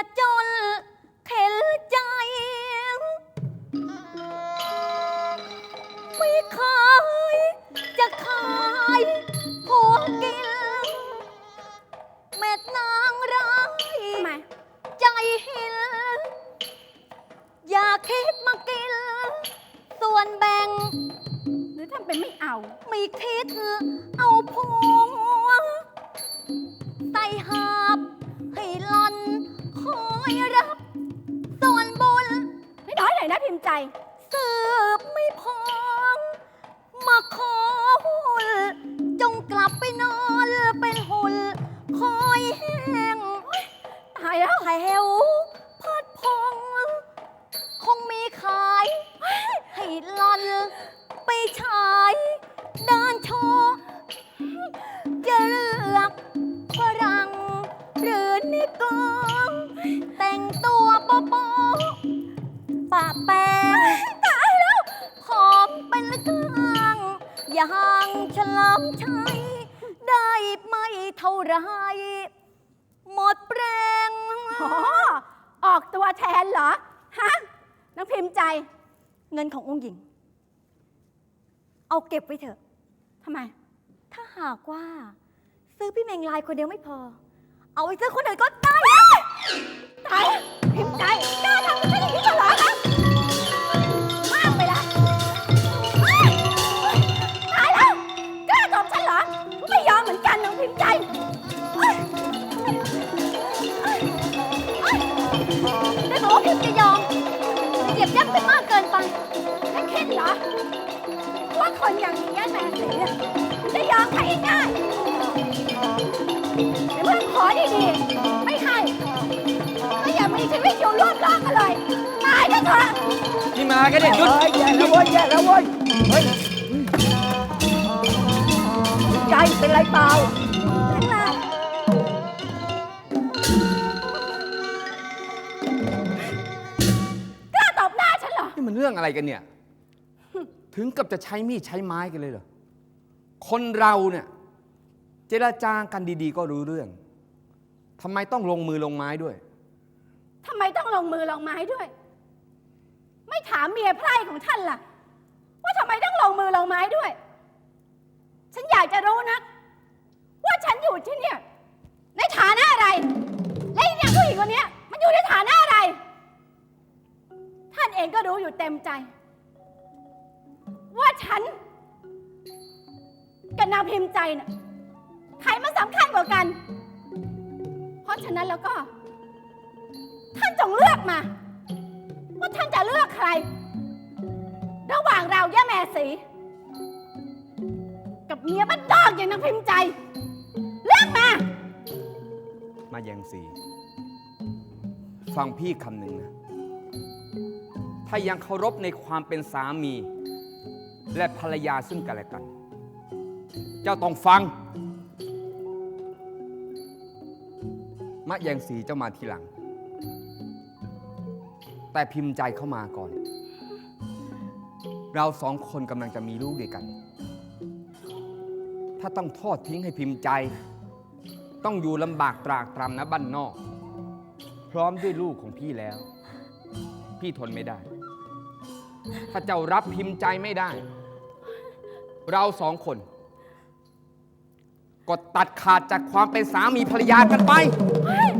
อย่าจนเข็นใจ ไม่ขายจะขายผัวกิน เม็ดนางร้ายทำไม ใจหิน อย่าคิดมากิน ส่วนแบ่ง หรือทำเป็นไม่เอา ไม่คิดเอาผัวใส่หาบ รับ ส่วนบุญ ไม่น้อยเลยนะพิมพ์ใจ สืบไม่พอง มาขอหุ่นจงกลับไปนอนเป็นหุ่นคอยแห้งตายแล้วหายแถวพัดพอง คงมีขาย ให้หลอนไปฉา ๆปะแปงตายแล้วผอมเป็นกลางอย่างฉลามชัยได้ไม่เท่าไร หมดแรงอ๋อออกตัวแทนเหรอ ฮะน้องพิมพ์ใจ เงินขององค์หญิง เอาเก็บไว้เถอะทำไม ถ้าหากว่า ซื้อพี่เมงลายคนเดียวไม่พอ เอาไปซื้อคนอื่นก็ได้ เรื่องอะไรกันเนี่ย ถึงกับจะใช้มีดใช้ไม้กันเลยเหรอ คนเราเนี่ย เจรจากันดี ๆ ก็รู้เรื่อง ทำไมต้องลงมือลงไม้ด้วย ทำไมต้องลงมือลงไม้ด้วย ไม่ถามเมียไพร่ของท่านล่ะ ว่าทำไมต้องลงมือลงไม้ด้วย ฉันอยากจะรู้นะว่าฉันอยู่ที่เนี่ยในฐานะอะไร และอีกอย่างผู้หญิงคนนี้มันอยู่ในฐานะอะไร ท่านเองก็รู้อยู่เต็มใจ ว่าฉันกับนางพิมพ์ใจน่ะใครมันสำคัญกว่ากัน เพราะฉะนั้นแล้วก็ ท่านจงเลือกมา ว่าท่านจะเลือกใคร ระหว่างเราแย่แม่สี กับเมียบ้านนอกอย่างนางพิมพ์ใจ เลือกมา มาแยงสี ฟังพี่คำหนึ่งนะ ถ้ายังเคารพในความเป็นสามี และภรรยาซึ่งกันและกัน เจ้าต้องฟัง มะแยงสีเจ้ามาทีหลัง แต่พิมพ์ใจเข้ามาก่อน เราสองคนกำลังจะมีลูกด้วยกัน ถ้าต้องทอดทิ้งให้พิมพ์ใจ ต้องอยู่ลำบากตรากตรำนะบ้านนอก พร้อมด้วยลูกของพี่แล้ว พี่ทนไม่ได้ ถ้าเจ้ารับพิมพ์ใจไม่ได้ เราสองคน ก็ตัดขาดจากความเป็นสามีภรรยากันไปเดี๋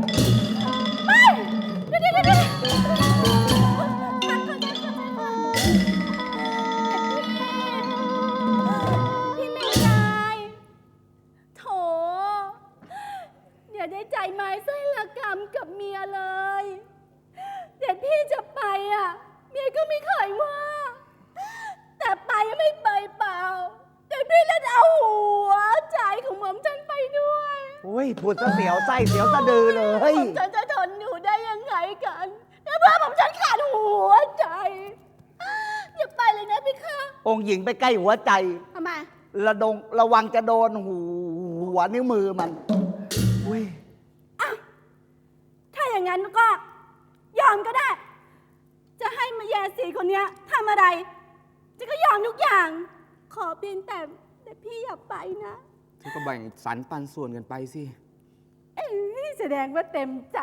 องค์หญิงไปใกล้หัวใจ ทำไม ระดงระวังจะโดนหูหัวนิ้วมือมันอุ้ยถ้าอย่างนั้นก็ยอมก็ได้ จะให้มาแยสีคนเนี้ยทำอะไรจะก็ยอมทุกอย่าง ขอเพียงแต่แต่พี่อย่าไปนะเธอก็แบ่งสรรปันส่วนกันไปสิ เอ้ยแสดงว่าเต็มใจ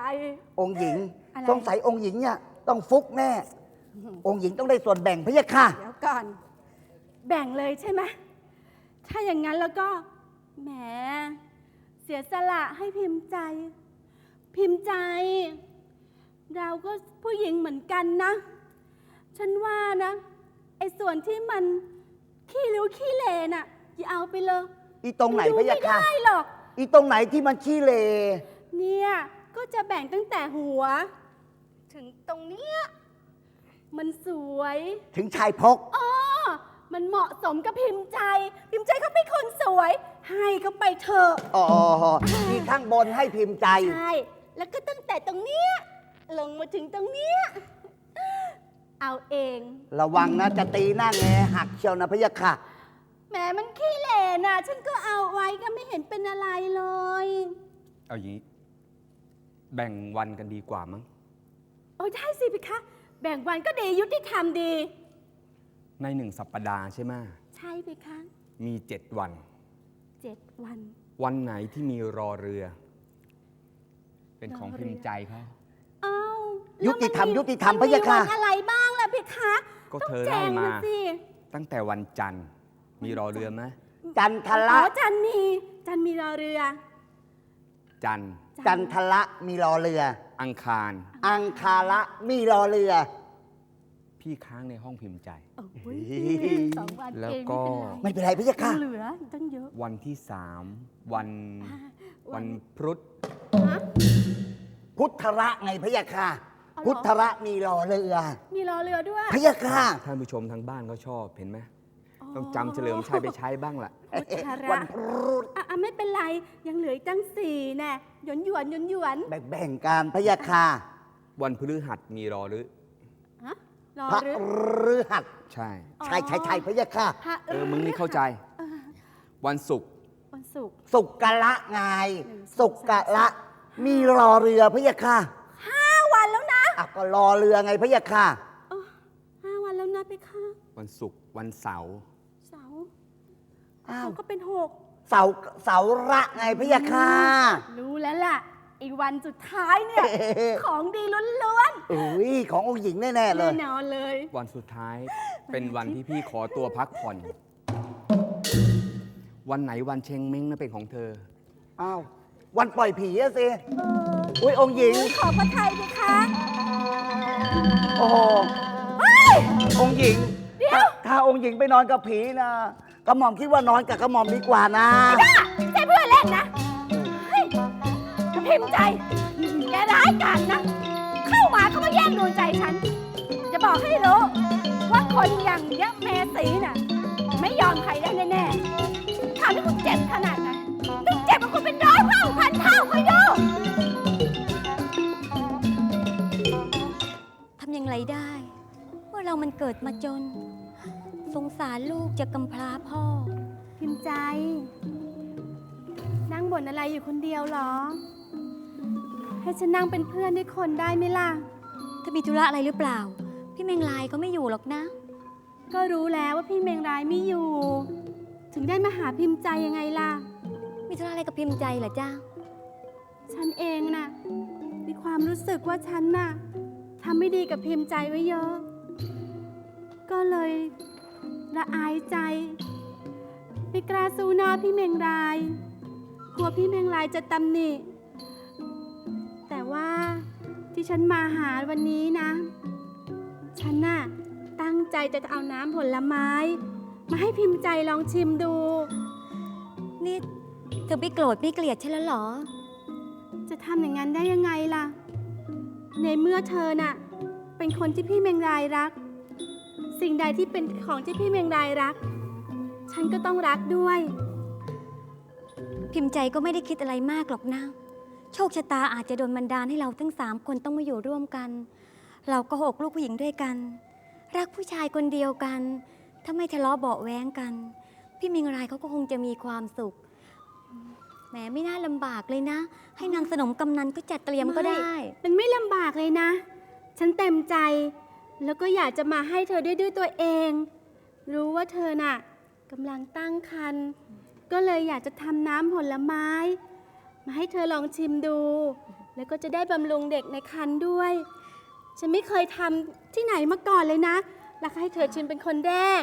องค์หญิงอะไร สงสัยองค์หญิงเนี่ยต้องฟุกแน่ องค์หญิงต้องได้ส่วนแบ่งพะยะค่ะ เดี๋ยวก่อน แบ่งเลยใช่ไหมถ้าอย่างนั้นแล้วก็แหมเสียสละให้พิมพ์ใจ พิมพ์ใจ เราก็ผู้หญิงเหมือนกันนะ ฉันว่านะไอ้ส่วนที่มันขี้ริ้วขี้เลน่ะอย่าเอาไปเลยอีตรงไหนดูพะยะไม่ค่ะได้หรอก อีตรงไหนที่มันขี้เลเนี่ยก็จะแบ่งตั้งแต่หัว ถึงตรงเนี้ยมันสวย ถึงชายพกอ๋อ มันเหมาะสมกับพิมพ์ใจ พิมพ์ใจเขาเป็นคนสวย ให้เขาไปเถอะ อ๋ออีข้างบนให้พิมพ์ใจ ใช่ แล้วก็ตั้งแต่ตรงเนี้ยลงมาถึงตรงเนี้ยเอาเอง ระวังนะจะตีหน้าแงหักเชียวนะพะยะค่ะ แหมมันขี้เหร่น่ะ ฉันก็เอาไว้ก็ไม่เห็นเป็นอะไรเลย เอาอย่างนี้ แบ่งวันกันดีกว่ามั้ง โอ้ยได้สิพี่คะ แบ่งวันก็ดียุติธรรมดี ในหนึ่งสัปปดาห์ใช่ไหมใช่พี่คะมีเจ็ดวัน เจ็ดวัน วันไหนที่มีรอเรือ เป็นของรอเรือพิมพ์ใจเขาเอ้ายุติธรรมแล้วนยุติธรรมนพะยะค่ะ วันอะไรบ้างล่ะพี่คะก็ต้องเธอแจ้ไล่งมามาสิตั้งแต่วันจันทร์มีรอเรือไหมจันทอ๋ละ อจันมีจันมีรอเรือ จันทร์จันทละมีรอเรือ อังคาร อังคาระมีรอเรือ พี่ค้างในห้องพิมพ์ใจ โอ้ยเฮ้ยสองวันแล้วเองก็ ไม่เป็นไรไม่เป็นไรพะยะค่ะ เหลือตั้งเยอะ วันที่สามวันอ่าวันพรุษฮะพุทธระไงพะยะค่ะ เอาเหรอ พุทธระมีรอเรือมีรอเรือด้วยพะยะค่ะ ท่านผู้ชมทางบ้านเขาชอบเห็นไหมต้องจำเฉลิมชัยไปใช้บ้างล่ะ พุทธวัระนพรุษอะอะไม่เป็นไร ยังเหลืออีกตั้งสี่แน่หยวนหยวนหยวนหยวนแบ่งๆกันพะยะค่ะ วันพฤหัสมีรอหรือฮะ รอพระหรือฤหัสใช่ อ๋อใช่ใช่ใช่พะยะค่ะ พระเออ มึงนี่เข้าใจ เออวันศุกร์วันศุกร์ สุกะละไงหนึ่งสองสุกะละ มีรอเรือพะยะค่ะห้าวันแล้วนะอะก็รอเรือไงพะยะค่ะ เออห้าวันแล้วนะไปค่ะวันศุกร์วันเสาร์เสาร์อ้าว เสาร์ก็เป็นหกเสาเสาระไงพะยะค่ะ รู้แล้วล่ะ ไอ้วันสุดท้ายเนี่ย ของดีล้วนอุ้ยขององค์หญิงแน่ๆๆเลแน่ยนอนเลย วันสุดท้ายเป็นวันที่พี่ขอตัวพักผ่อน วันไหนวันเชงเม้งนั่นเป็นของเธอ อ้าว วันปล่อยผีอะสิเอออุ้ยองค์หญิง ขอพระไทยดิคะโอ้โหเฮ้ยองค์หญิง เดี๋ยวถ้าถ้าองค์หญิงไปนอนกับผีนะกระหม่อมคิดว่านอนกับกระหม่อมดีกว่านะน่ะใช่เพื่อนเล่นนะเฮ้ย พิมพ์ใจ แกร้ายกาจนะ เข้ามาเขามาแย่งดวงใจฉัน จะบอกให้รู้ ว่าคนอย่างเนี้ยเมสีน่ะ ไม่ยอมใครได้แน่ๆทำให้คุณเจ็บขนาดนั้นต้องเจ็บกับคุณเป็นร้อยเท่าพันเท่าคอยดูทำอย่างไรได้ว่าเรามันเกิดมาจน สงสารลูกจะกำพร้าพ่อ พิมพ์ใจ นั่งบ่นอะไรอยู่คนเดียวเหรอ ให้ฉันนั่งเป็นเพื่อนด้วยคนได้ไหมล่ะถ้ามีธุระอะไรหรือเปล่า พี่เมงลายก็ไม่อยู่หรอกนะ ก็รู้แล้วว่าพี่เมงรายไม่อยู่ ถึงได้มาหาพิมพ์ใจยังไงล่ะ มีธุระอะไรกับพิมพ์ใจเหรอจ้าฉันเองน่ะ มีความรู้สึกว่าฉันน่ะทำไม่ดีกับพิมพ์ใจไว้เยอะ ก็เลยละอายใจไม่กล้าสู้หน้าพี่เมงราย กลัวพี่เมงรายจะตำหนิแต่ ว่าที่ฉันมาหาวันนี้นะ ฉันน่ะตั้งใจจะเอาน้ำผลไม้ มาให้พิมพ์ใจลองชิมดู นี่เธอไม่โกรธไม่เกลียดฉันแล้วเหรอ จะทำอย่างนั้นได้ยังไงล่ะ ในเมื่อเธอน่ะ เป็นคนที่พี่เมงรายรัก สิ่งใดที่เป็นของที่พี่เมงรายรัก ฉันก็ต้องรักด้วย พิมพ์ใจก็ไม่ได้คิดอะไรมากหรอกนะ โชคชะตาอาจจะโดนบันดาลให้เราทั้งสามคนต้องมาอยู่ร่วมกัน เราก็หกลูกผู้หญิงด้วยกัน รักผู้ชายคนเดียวกัน ถ้าไม่ทะเลาะเบาะแว้งกัน พี่มิงรายเขาก็คงจะมีความสุข แหมไม่น่าลำบากเลยนะ ให้นางสนมกำนันก็จัดเตรียมก็ได้ มันไม่ลำบากเลยนะ ฉันเต็มใจ แล้วก็อยากจะมาให้เธอด้วยด้วยตัวเอง รู้ว่าเธอน่ะกำลังตั้งครรภ์ก็เลยอยากจะทำน้ำผลไม้ มาให้เธอลองชิมดู แล้วก็จะได้บำรุงเด็กในครรภ์ด้วย ฉันไม่เคยทำที่ไหนมาก่อนเลยนะ แล้วก็ให้เธอชิมเป็นคนแรก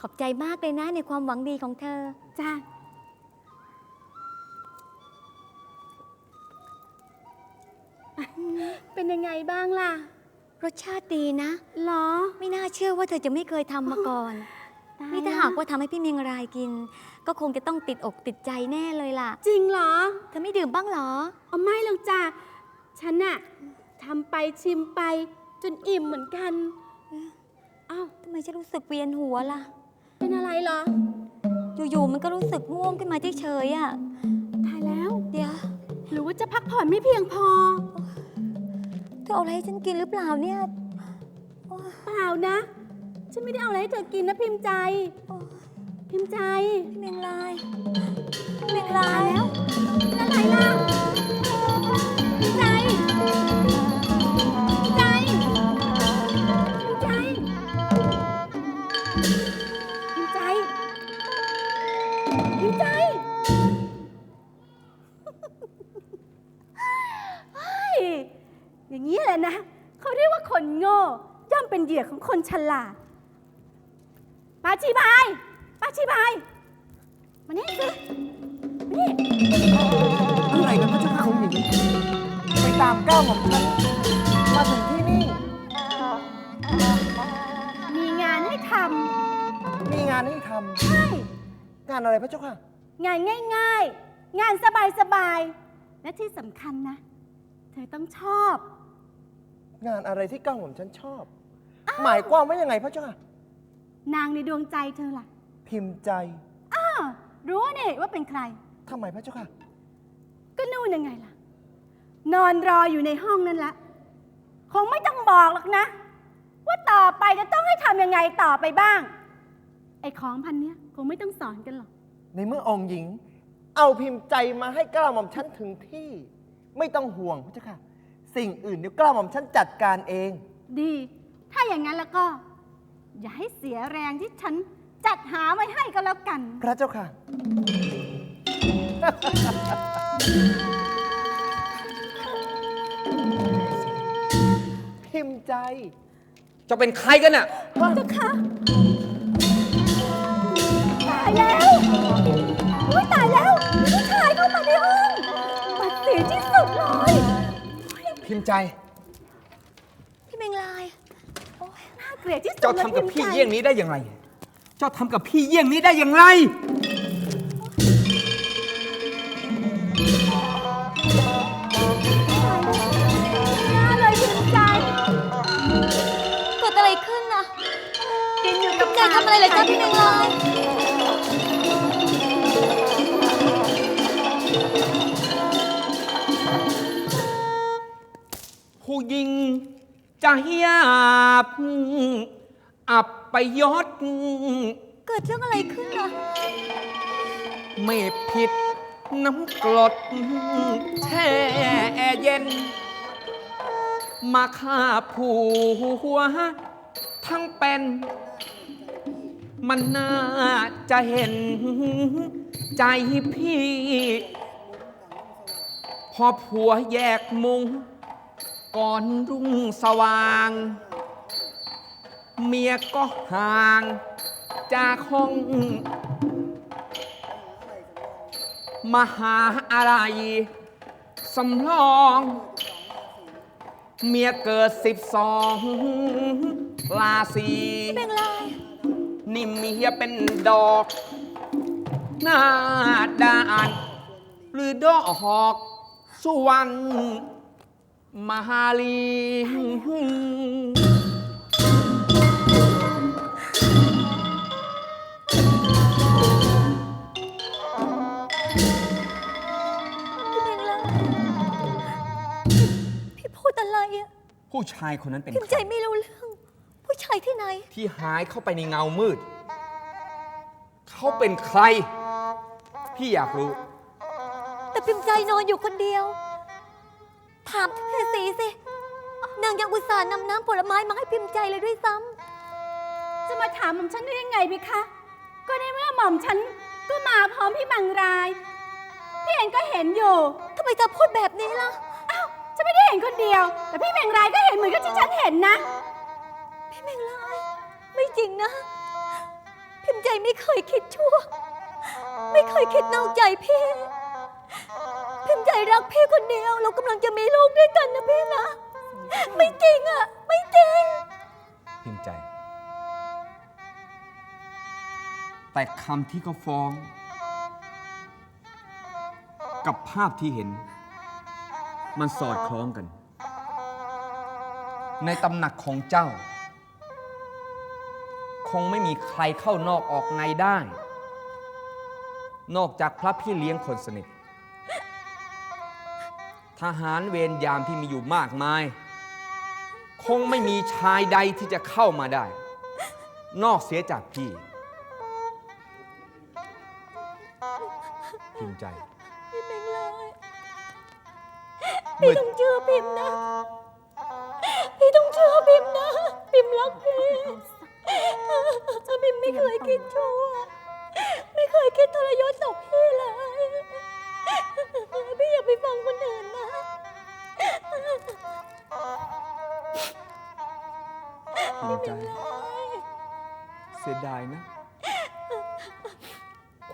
ขอบใจมากเลยนะในความหวังดีของเธอ จ้าเป็นยังไงบ้างล่ะ รสชาติดีนะ หรอ ไม่น่าเชื่อว่าเธอจะไม่เคยทำมาก่อน ตยนี่ถ้าละหากว่าทำให้พี่เมียงรายกิน ก็คงจะต้องติดอกติดใจแน่เลยล่ะ จริงเหรอเธอไม่ดื่มบ้างเหรอ เอาไม่หรอกจ้ะฉันน่ะทำไปชิมไปจนอิ่มเหมือนกันเอ้าทำไมฉันรู้สึกเวียนหัวล่ะ เป็นอะไรเหรอ อยู่ๆมันก็รู้สึกง่วงขึ้นมาเฉยๆอะตายแล้ว เดี๋ยว หรือว่าจะพักผ่อนไม่เพียงพอ เธอเอาอะไรให้ฉันกินหรือเปล่าเนี่ย เปล่านะ ฉันไม่ได้เอาอะไรให้เธอกินนะพิมพ์ใจโอ้ พิมพ์ใจพี่เมงลายพี่เมงลายแล้วแล้วไหนล่ะพิมพ์ใจ ไปตามก้าวของฉันมาถึงที่นี่ มีงานให้ทมีงานให้ทำใช่ำงานอะไรพระเจ้าค่ะ งานง่าย ๆ งานสบายๆ และที่สำคัญนะ เธอต้องชอบ งานอะไรที่ก้าวของฉันชอบ หมายความว่ายังไงพระเจ้าค่ะ นางในดวงใจเธอล่ะพิมพ์ใจอ้าวรู้นี่ว่าเป็นใคร ทำไมพระเจ้าค่ะ ก็นู่นยังไงล่ะ นอนรออยู่ในห้องนั่นละคงไม่ต้องบอกหรอกนะ ว่าต่อไปจะต้องให้ทำยังไงต่อไปบ้าง ไอ้ของพันเนี้ยคงไม่ต้องสอนกันหรอก ในเมื่อองค์หญิง เอาพิมพ์ใจมาให้กล้าหม่อมฉันถึงที่ ไม่ต้องห่วงพระเจ้าค่ะ สิ่งอื่นเดี๋ยวกล้าหม่อมฉันจัดการเอง ดี ถ้าอย่างนั้นแล้วก็ อย่าให้เสียแรงที่ฉันจัดหาไว้ให้ก็แล้วกัน พระเจ้าค่ะ มพ์ใจเจะเป็นใครกันน่ะ เจ้าค่ะตายแล้วโอ๊ยตายแล้วมีผู้ชายเข้ามาในห้องบัดเสียที่สุดเลยพิมพ์ใจ พี่เมียงรายน่าเกลียดที่สุดเจ้าทำกับพี่เยี่ยงนี้ได้อย่างไร เจ้าทำกับพี่เยี่ยงนี้ได้อย่างไร นอยู่ทำอะไรเลยจ้าพี่เมียงรายผู้หญิงใจหยบอับไปยศเกิดเรื่องอะไรขึ้นน่ะไม่ผิดน้ำกรดแช่เย็น มาฆ่าผัวทั้งเป็น มันน่าจะเห็นใจพี่ พอผัวแยกมุง ก่อนรุ่งสว่าง เมียก็ห่าง จากห้อง มหาอะไรสำรอง เมียเกิดสิบสองราศีเมียงรายนี่เมียเป็นดอก หน้าด่านหรือดอกสุวรรณมาฮาลีพี่เมียงรายพี่พูดอะไรอะผู้ชายคนนั้นเป็นพิมพ์ใคใจร ไม่รู้เรื่องผู้ชา ยที่ไหน ที่หายเข้าไปในเงามืด เขาเป็นใคร พี่อยากรู้ แต่พิมพ์ใจนอนอยู่คนเดียว ถามเธอสีสิ นางยังอุตส่าห์นำน้ำผลไม้มาให้พิมพ์ใจเลยด้วยซ้ำ จะมาถามหม่อมฉันได้ยังไงพี่คะ ก็ในเมื่อหม่อมฉันก็มาพร้อมพี่บังราย พี่เองก็เห็นอยู่ ทำไมเธอพูดแบบนี้ล่ะ อ้าว ฉันไม่ได้เห็นคนเดียว แต่พี่เมงรายก็เห็นเหมือนกับที่ฉันเห็นนะ พี่เมงลาย ไม่จริงนะ พิมพ์ใจไม่เคยคิดชั่ว ไม่เคยคิดนอกใจพี่ พิมพ์ใจรักพี่คนเดียว เรากำลังจะมีลูกด้วยกันนะพี่นะ ไม่จริงอะไม่จริง พิมพ์ใจ แต่คำที่เขาฟ้อง กับภาพที่เห็น มันสอดคล้องกัน ในตำหนักของเจ้า คงไม่มีใครเข้านอกออกในได้ นอกจากพระพี่เลี้ยงคนสนิท ทหารเวรยามที่มีอยู่มากมาย คงไม่มีชายใดที่จะเข้ามาได้ นอกเสียจากพี่พิมพ์ใจ พี่เมงลายเมื่พี่อต้องเชื่อพิมพ์นะ พี่ต้องเชื่อพิมพ์นะ พิมพ์รักพี่พิมพ์ไม่ เคยคิดชั่ว ไม่เคยคิดทรยศต่อพี่เลย พี่อย่าไปฟังคนอื่นนะพิมพ์ใจ เสียดายนะ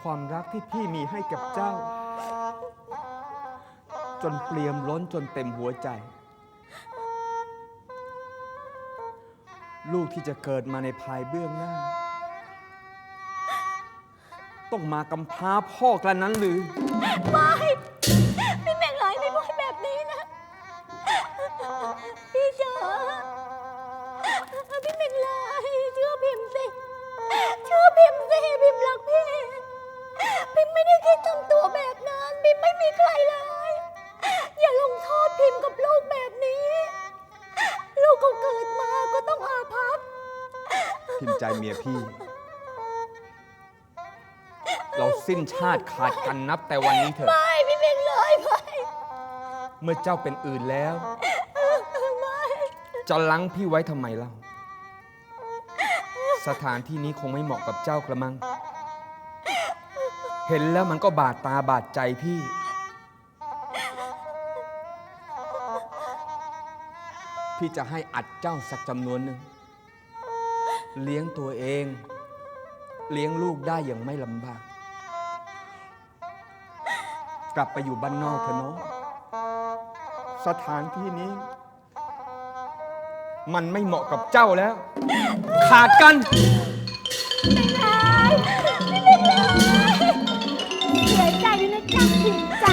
ความรักที่พี่มีให้กับเจ้า จนเปลี่ยมล้นจนเต็มหัวใจ ลูกที่จะเกิดมาในภายเบื้องหน้า ต้องมากำพร้าพ่อกระนั้นหรือไม่พี่แมงไหลไม่พูดแบบนี้นะ พี่จ๋าพี่แมงไหลเชื่อพิมพ์สิเชื่อพิมพ์สิพิมพ์รักพี่พิมพ์ไม่ได้คิดทำตัวแบบนั้นพิมพ์ไม่มีใครเลย อย่าลงโทษพิมพ์กับลูกแบบนี้ ลูกเขาเกิดมาก็ต้องอาภัพ พิมพ์ใจเมียพี่ สิ้นชาติขาดกันนับแต่วันนี้เถอะ ไม่พี่แมงไหลไม่เมื่อเจ้าเป็นอื่นแล้ว ไม่จะลังพี่ไว้ทำไมเล่า สถานที่นี้คงไม่เหมาะกับเจ้ากระมัง เห็นแล้วมันก็บาดตาบาดใจพี่ พี่จะให้อัดเจ้าสักจำนวนหนึ่ง เลี้ยงตัวเอง เลี้ยงลูกได้อย่างไม่ลำบาก กลับไปอยู่บ้านนอกเถอะเนาะสถานที่นี้ มันไม่เหมาะกับเจ้าแล้ว ขาดกัน ไม่เสียใจด้วยนะจ๊ะผิดใจ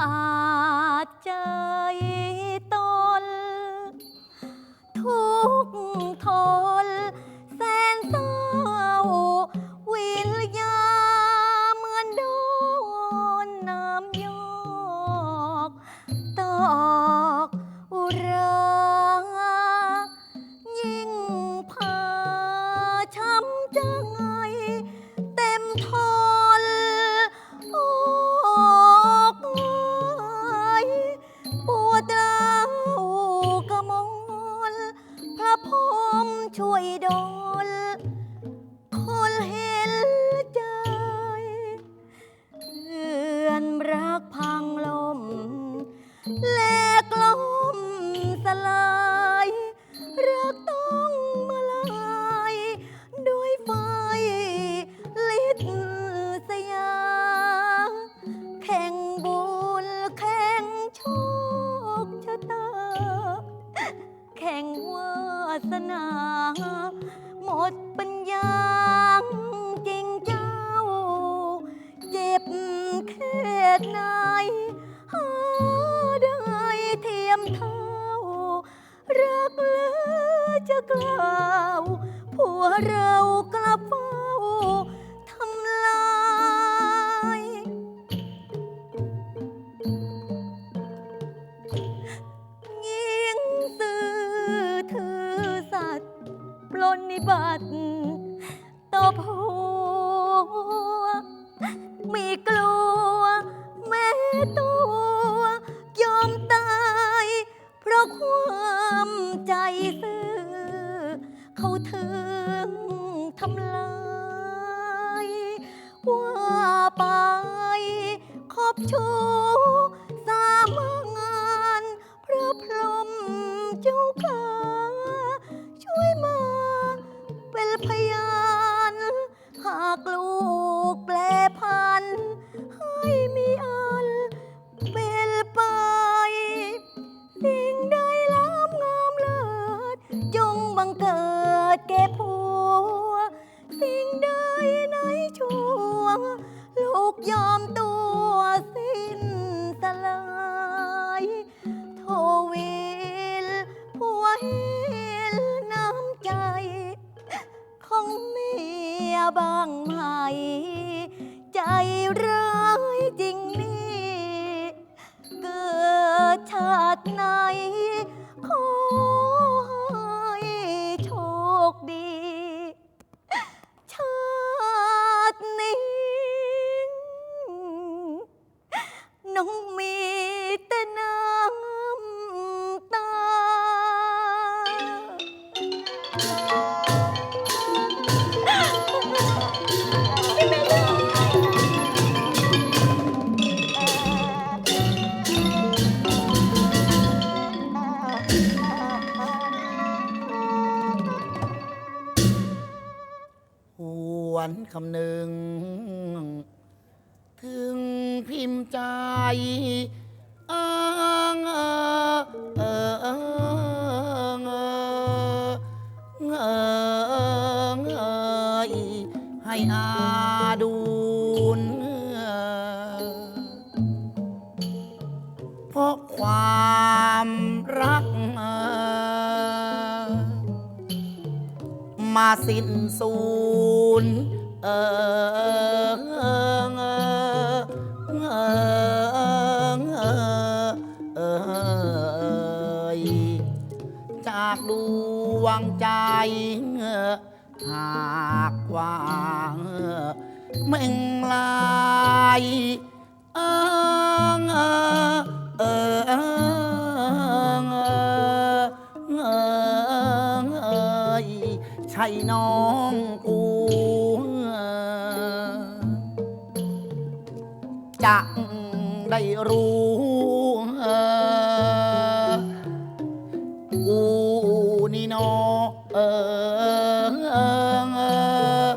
อ อนรักพั คำหนึ่ง ถึงพิมพ์ใจเอิงเออเออเออเอเออเอให้อาดูนเพราะความรักเอ่อมาสิ้นสูญ เออเออเออเออจากดวงใจหากว่าเม่งลายออเออเออเออเออใช่น้อง ได้รู้เออกูนี่นอเออเออเออ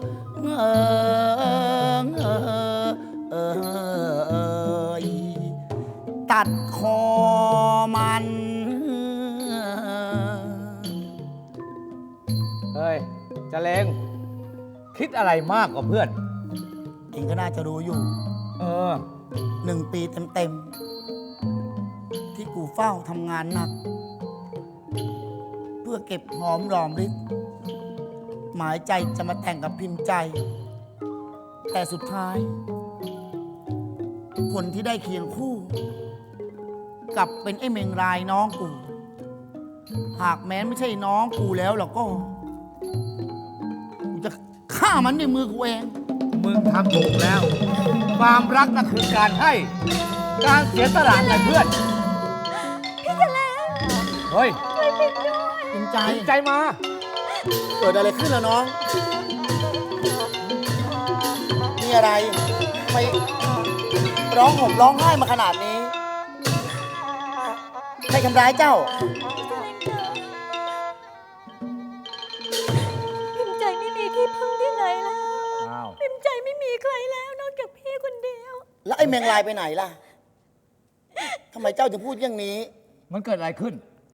เออเออตัดคอมันเฮ้ยเจะเลงคิดอะไรมากกว่าเพื่อน เองก็น่าจะรู้อยู่ เออ หนึ่งปีเต็มๆ ที่กูเฝ้าทำงานหนัก เพื่อเก็บหอมรอมริบหมายใจจะมาแต่งกับพิมพ์ใจ แต่สุดท้าย คนที่ได้เคียงคู่ กลับเป็นไอ้เมงรายน้องกู หากแม้นไม่ใช่น้องกูแล้วแล้วก็ กูจะฆ่ามันด้วยมือกูเอง มึงทำถูกแล้ว ความรักน่ะคือการให้ การเสียสละไงเพื่อน พี่จะแล้วเฮ้ยพิมพ์ใจใจมา เกิดอะไรขึ้นล่ะน้อง มีอะไรทำไมร้องห่มร้องไห้มาขนาดนี้ ใครทำร้ายเจ้าพิ ใจไม่มีใครแล้วนอกจากพี่คนเดียว แล้วไอ้แมงลายไปไหนล่ะทำไมเจ้าถึงพูดอย่างนี้ มันเกิดอะไรขึ้น